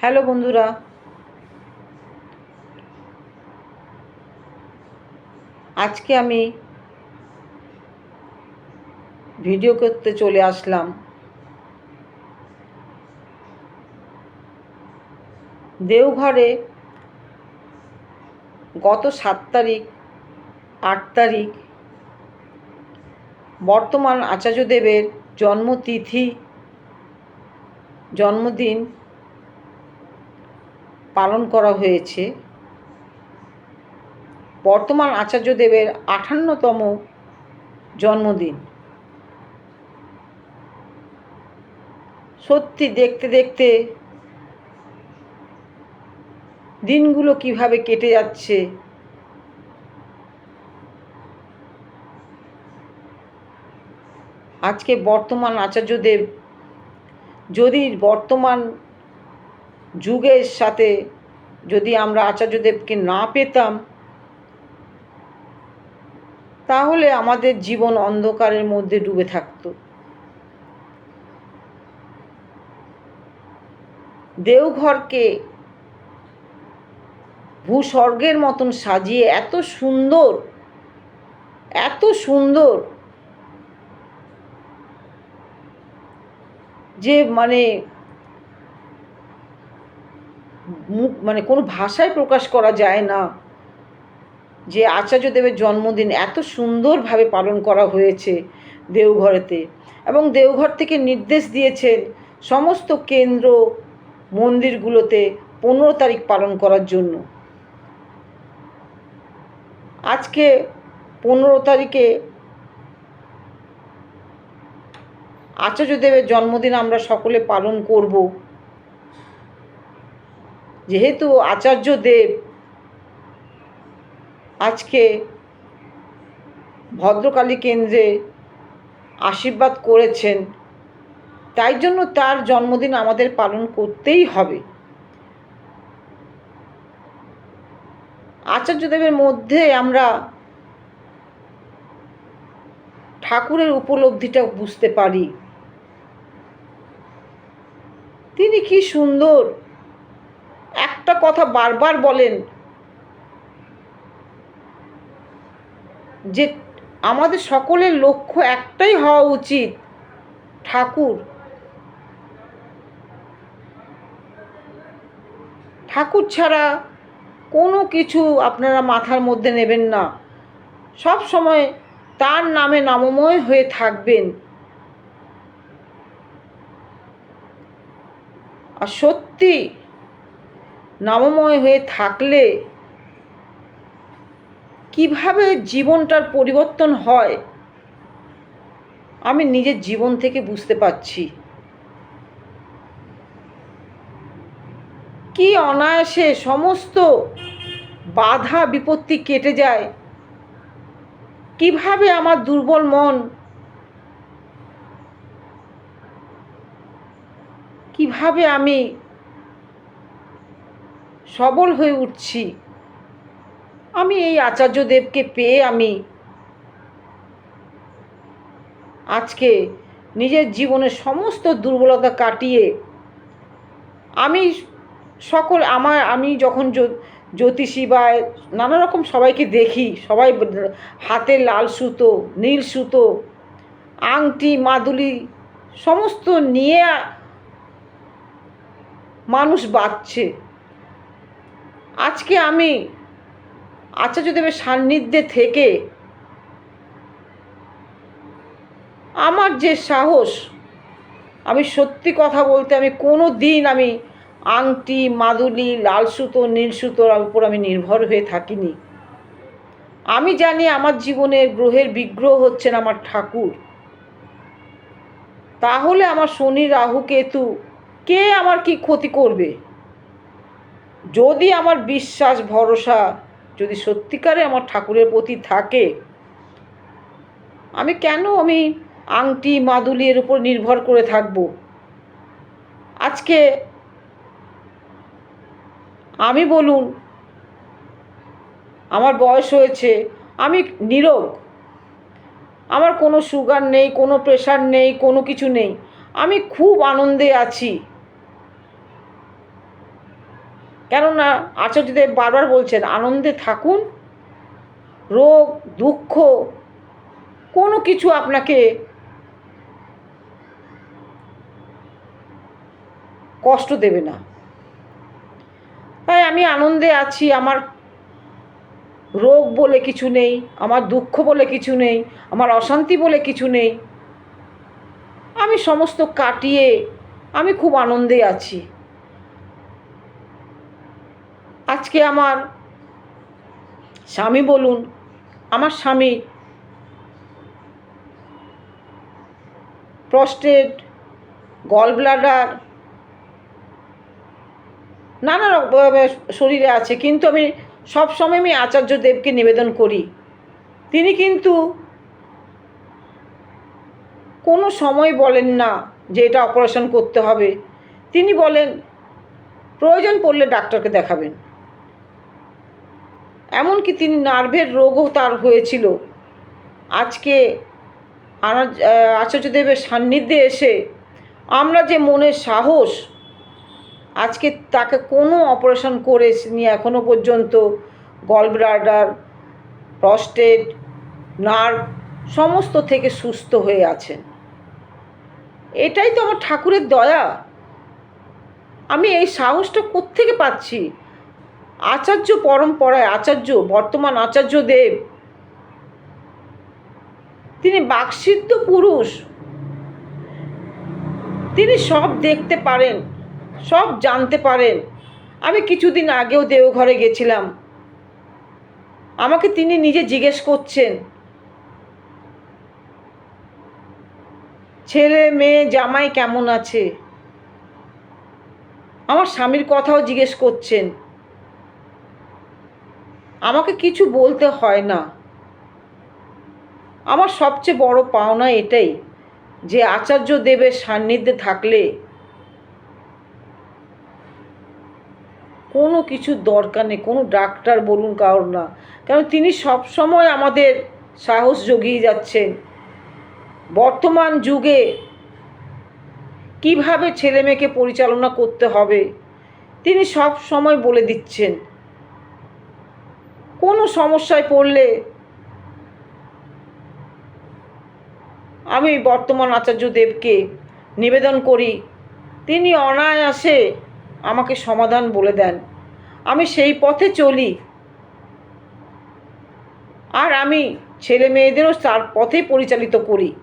Hello বন্ধুরা। আজকে আমি ভিডিও করতে চলে আসলাম। দেওঘরে গত সাত তারিখ, আট তারিখ বর্তমান আচার্যদেবের জন্মতিথি, জন্মদিন পালন করা হয়েছে। বর্তমান আচার্যদেবের আঠান্নতম জন্মদিন। সত্যি দেখতে দেখতে দিনগুলো কীভাবে কেটে যাচ্ছে। আজকে বর্তমান আচার্যদেব যদি বর্তমান যুগের সাথে যদি আমরা আচার্যদেবকে না পেতাম, তাহলে আমাদের জীবন অন্ধকারের মধ্যে ডুবে থাকতো। দেওঘরকে ভূস্বর্গের মতন সাজিয়ে এত সুন্দর এত সুন্দর যে মানে মুখ মানে কোনো ভাষায় প্রকাশ করা যায় না যে আচার্যদেবের জন্মদিন এত সুন্দরভাবে পালন করা হয়েছে দেওঘরেতে। এবং দেওঘর থেকে নির্দেশ দিয়েছেন সমস্ত কেন্দ্র মন্দিরগুলোতে পনেরো তারিখ পালন করার জন্য। আজকে পনেরো তারিখে আচার্যদেবের জন্মদিন আমরা সকলে পালন করব। যেহেতু আচার্যদেব আজকে ভদ্রকালী কেন্দ্রে আশীর্বাদ করেছেন, তাই জন্য তার জন্মদিন আমাদের পালন করতেই হবে। আচার্যদেবের মধ্যে আমরা ঠাকুরের উপলব্ধিটা বুঝতে পারি। তিনি কি সুন্দর একটা কথা বারবার বলেন যে আমাদের সকলের লক্ষ্য একটাই হওয়া উচিত, ঠাকুর। ঠাকুর ছাড়া কোনো কিছু আপনারা মাথার মধ্যে নেবেন না। সব সময় তার নামে নামময় হয়ে থাকবেন। আর সত্যি নামময় হয়ে থাকলে কীভাবে জীবনটার পরিবর্তন হয়? আমি নিজের জীবন থেকে বুঝতে পারছি। কি অনায়াসে সমস্ত বাধা বিপত্তি কেটে যায়? কীভাবে আমার দুর্বল মন কীভাবে আমি সবল হয়ে উঠছি। আমি এই আচার্যদেবকে পেয়ে আমি আজকে নিজের জীবনের সমস্ত দুর্বলতা কাটিয়ে আমি সকল আমার, আমি যখন জ্যোতিষী বা নানা রকম সবাইকে দেখি, সবাই হাতে লাল সুতো, নীল সুতো, আংটি, মাদুলি, সমস্ত নিয়ে মানুষ বাঁচছে। আজকে আমি আচার্যদেবের সান্নিধ্যে থেকে আমার যে সাহস, আমি সত্যি কথা বলতে আমি কোনো দিন আমি আংটি, মাদুলি, লাল সুতো, নীল সুতোর উপর আমি নির্ভর হয়ে থাকিনি। আমি জানি আমার জীবনের গ্রহের বিগ্রহ হচ্ছেন আমার ঠাকুর। তাহলে আমার শনি, রাহু, কেতু, কে আমার কি ক্ষতি করবে? যদি আমার বিশ্বাস, ভরসা যদি সত্যিকারে আমার ঠাকুরের প্রতি থাকে, আমি কেন আমি আংটি মাদুলি এর উপর নির্ভর করে থাকব? আজকে আমি বলুন, আমার বয়স হয়েছে, আমি নীরব আমার কোনো সুগার নেই, কোনো প্রেশার নেই, কোনো কিছু নেই। আমি খুব আনন্দে আছি। কেননা আচার্যদেব বারবার বলছেন, আনন্দে থাকুন, রোগ, দুঃখ, কোনো কিছু আপনাকে কষ্ট দেবে না। তাই আমি আনন্দে আছি, আমার রোগ বলে কিছু নেই, আমার দুঃখ বলে কিছু নেই, আমার অশান্তি বলে কিছু নেই। আমি সমস্ত কাটিয়ে আমি খুব আনন্দে আছি। আজকে আমার স্বামী বলুন, আমার স্বামী প্রস্টেট গল ব্লাডার নানা শরীরে আছে, কিন্তু আমি সব সময় আমি আচার্য দেবকে নিবেদন করি। তিনি কিন্তু কোনো সময় বলেন না যে এটা অপারেশন করতে হবে। তিনি বলেন, প্রয়োজন পড়লে ডাক্তারকে দেখাবেন। এমনকি তিনি নার্ভের রোগও তার হয়েছিল। আজকে আচার্যদেবের সান্নিধ্যে এসে আমরা যে মনের সাহস, আজকে তাকে কোনো অপারেশন করে নিয়ে এখনও পর্যন্ত গলব্লাডার প্রস্টেট, নার্ভ, সমস্ত থেকে সুস্থ হয়ে আছেন। এটাই তো আমার ঠাকুরের দয়া। আমি এই সাহসটা কোত্থেকে পাচ্ছি? আচার্য পরম্পরায়, আচার্য, বর্তমান আচার্য দেব। তিনি বাকসিদ্ধ পুরুষ। তিনি সব দেখতে পারেন, সব জানতে পারেন। আমি কিছুদিন আগেও দেওঘরে গেছিলাম। আমাকে তিনি নিজে জিজ্ঞেস করছেন, ছেলে, মেয়ে, জামাই কেমন আছে? আমার স্বামীর কথাও জিজ্ঞেস করছেন আমাকে কিছু বলতে হয় না। আমার সবচেয়ে বড় পাওনা এটাই যে আচার্য দেবের সান্নিধ্যে থাকলে কোনো কিছু দরকার নেই, কোনো ডাক্তার বলুন কারোর না। কারণ তিনি সব সময় আমাদের সাহস জগিয়ে যাচ্ছেন। বর্তমান যুগে কীভাবে ছেলে মেয়েকে পরিচালনা করতে হবে, তিনি সব সময় বলে দিচ্ছেন। কোনো সমস্যায় পড়লে আমি বর্তমান আচার্য দেবকে নিবেদন করি। তিনি অনায়াসে আমাকে সমাধান বলে দেন। আমি সেই পথে চলি। আর আমি ছেলে মেয়েদেরও তার পথেই পরিচালিত করি।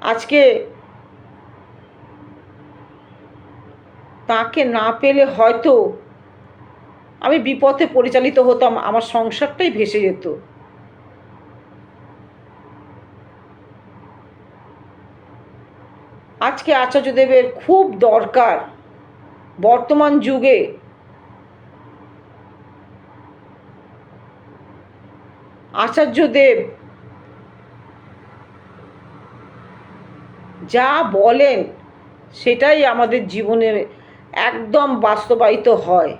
আজকে তাকে না পেলে হয়তো আমি বিপথে পরিচালিত হতাম, আমার সংসারটাই ভেসে যেত। আজকে আচার্যদেবের খুব দরকার, বর্তমান যুগে আচার্যদেব যা বলেন, সেটাই আমাদের জীবনে একদম বাস্তবায়িত হয়।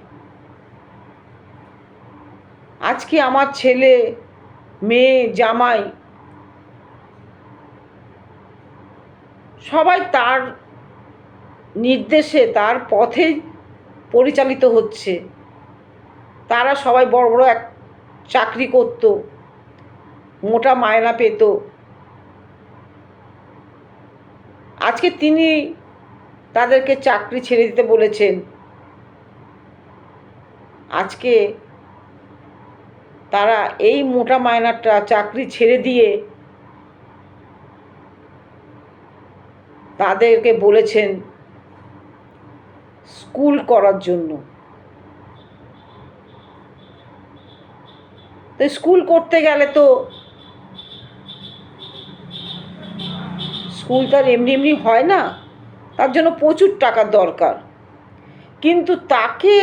আজকে আমার ছেলে, মেয়ে, জামাই সবাই তার নির্দেশে, তার পথে পরিচালিত হচ্ছে। তারা সবাই বড় বড় এক চাকরি করত, মোটা মায়না পেত। আজকে তিনি তাদেরকে চাকরি ছেড়ে দিতে বলেছেন। আজকে তারা এই মোটা মায়নাটা চাকরি ছেড়ে দিয়ে তাদেরকে বলেছেন স্কুল করার জন্য। তো স্কুল করতে গেলে তো স্কুল তো আর এমনি এমনি হয় না, তার জন্য প্রচুর টাকার দরকার। কিন্তু তাকে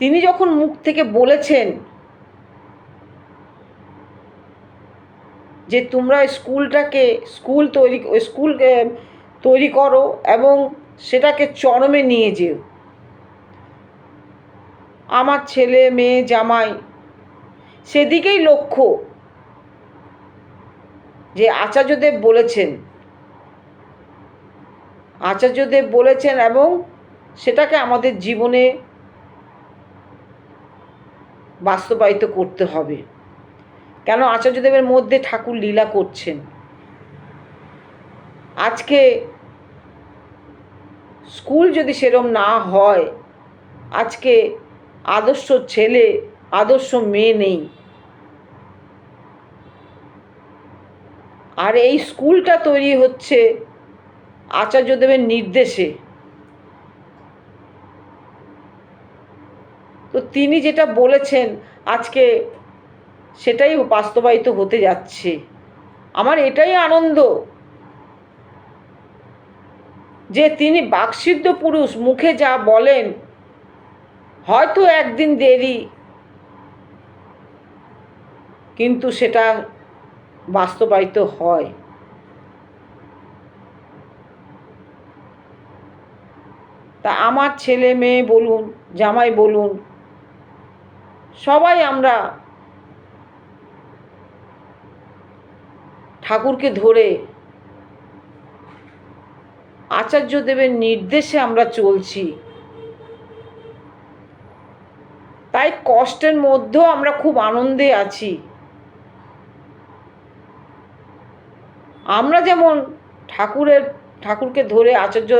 তিনি যখন মুখ থেকে বলেছেন যে তোমরা স্কুলটাকে, স্কুল তৈরি স্কুল তৈরি করো এবং সেটাকে চরমে নিয়ে যেও। আমার ছেলে, মেয়ে, জামাই, সেদিকেই লক্ষ্য যে আচার্যদেব বলেছেন। আচার্যদেব বলেছেন এবং সেটাকে আমাদের জীবনে বাস্তবায়িত করতে হবে। কেন আচার্যদেবের মধ্যে ঠাকুর লীলা করছেন? আজকে স্কুল যদি সেরম না হয়, আজকে আদর্শ ছেলে, আদর্শ মেয়ে নেই। আর এই স্কুলটা তৈরি হচ্ছে আচার্যদেবের নির্দেশে। তো তিনি যেটা বলেছেন, আজকে সেটাই বাস্তবায়িত হতে যাচ্ছে। আমার এটাই আনন্দ যে তিনি বাকসিদ্ধ পুরুষ, মুখে যা বলেন, হয়তো একদিন দেরি, কিন্তু সেটা বাস্তবায়িত হয়। তা আমার ছেলে মেয়ে বলুন, জামাই বলুন, সবাই আমরা ঠাকুরকে ধরে আচার্য দেবের নির্দেশে আমরা চলছি। তাই কষ্টের মধ্যেও আমরা খুব আনন্দে আছি। আমরা যেমন ঠাকুরের, ঠাকুরকে ধরে আচার্য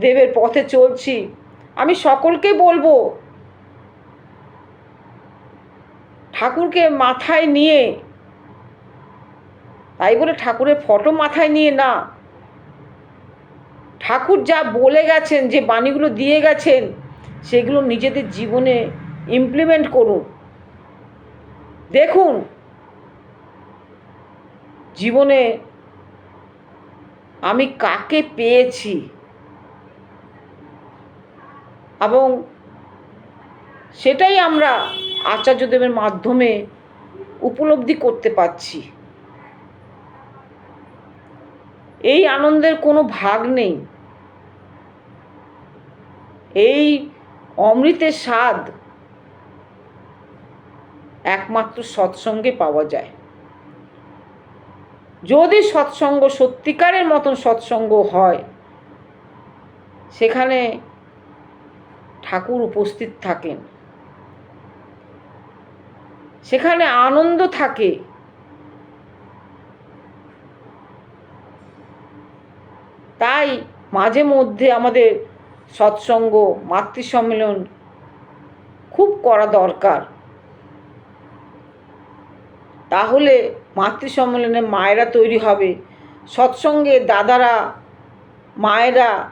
দেবের পথে চলছি, আমি সকলকে বলব, ঠাকুরকে মাথায় নিয়ে তাই বলে ঠাকুরের ফটো মাথায় নিয়ে না। ঠাকুর যা বলে গেছেন, যে বাণীগুলো দিয়ে গেছেন, সেগুলো নিজেদের জীবনে ইমপ্লিমেন্ট করুন। দেখুন, জীবনে আমি কাকে পেয়েছি? এবং সেটাই আমরা আচার্যদেবের মাধ্যমে উপলব্ধি করতে পারছি। এই আনন্দের কোনো ভাগ নেই। এই অমৃতের স্বাদ একমাত্র সৎসঙ্গে পাওয়া যায়। যদি সৎসঙ্গ সত্যিকারের মতন সৎসঙ্গ হয়, সেখানে ঠাকুর উপস্থিত থাকেন। সেখানে আনন্দ থাকে। তাই মাঝে মধ্যে আমাদের সৎসঙ্গ মাতৃ সম্মেলন খুব করা দরকার। তাহলে মাতৃ সম্মেলনে মায়েরা তৈরি হবে। সৎসঙ্গে দাদারা, মায়েরা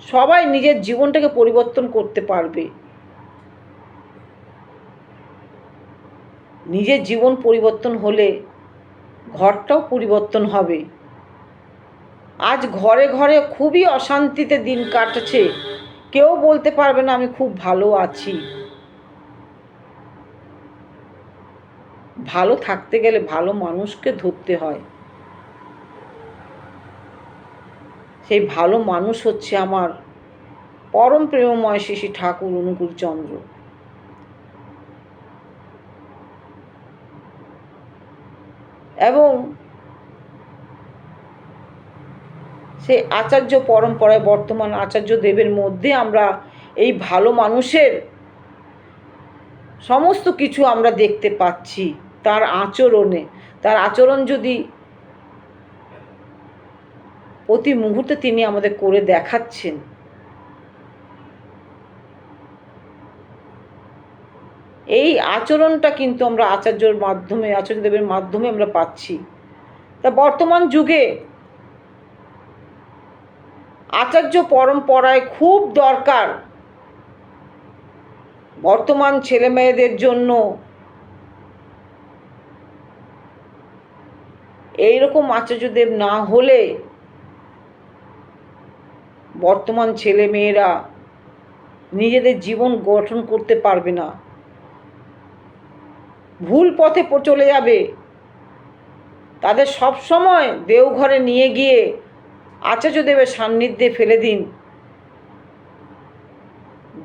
সবাই নিজের জীবনটাকে পরিবর্তন করতে পারবে। নিজের জীবন পরিবর্তন হলে ঘরটাও পরিবর্তন হবে। আজ ঘরে ঘরে খুবই অশান্তিতে দিন কাটছে। কেউ বলতে পারবে না আমি খুব ভালো আছি। ভালো থাকতে গেলে ভালো মানুষকে ধরতে হয়। সেই ভালো মানুষ হচ্ছে আমার পরম প্রেমময় শিশি ঠাকুর অনুকূল চন্দ্র। এবং সেই আচার্য পরম্পরায় বর্তমান আচার্য দেবের মধ্যে আমরা এই ভালো মানুষের সমস্ত কিছু আমরা দেখতে পাচ্ছি তার আচরণে। তার আচরণ যদি প্রতি মুহূর্তে তিনি আমাদের করে দেখাচ্ছেন। এই আচরণটা কিন্তু আমরা আচার্যর মাধ্যমে আচার্যদেবের মাধ্যমে আমরা পাচ্ছি। তা বর্তমান যুগে আচার্য পরম্পরায় খুব দরকার বর্তমান ছেলেমেয়েদের জন্য। এইরকম আচার্যদেব না হলে বর্তমান ছেলে মেয়েরা নিজেদের জীবন গঠন করতে পারবে না। ভুল পথে চলে যাবে। তাদের সব সময় দেওঘরে নিয়ে গিয়ে আচার্যদেবের সান্নিধ্যে ফেলে দিন।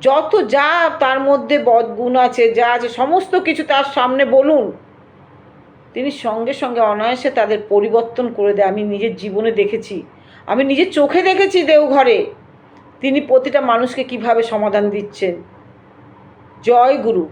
যত যা তার মধ্যে বদগুণ আছে, যা আছে, সমস্ত কিছু তার সামনে বলুন। তিনি সঙ্গে সঙ্গে অনায়াসে তাদের পরিবর্তন করে দেয়। আমি নিজের জীবনে দেখেছি। আমি নিজের চোখে দেখেছি দেওঘরে। তিনি প্রতিটা মানুষকে কীভাবে সমাধান দিচ্ছেন। জয় গুরু।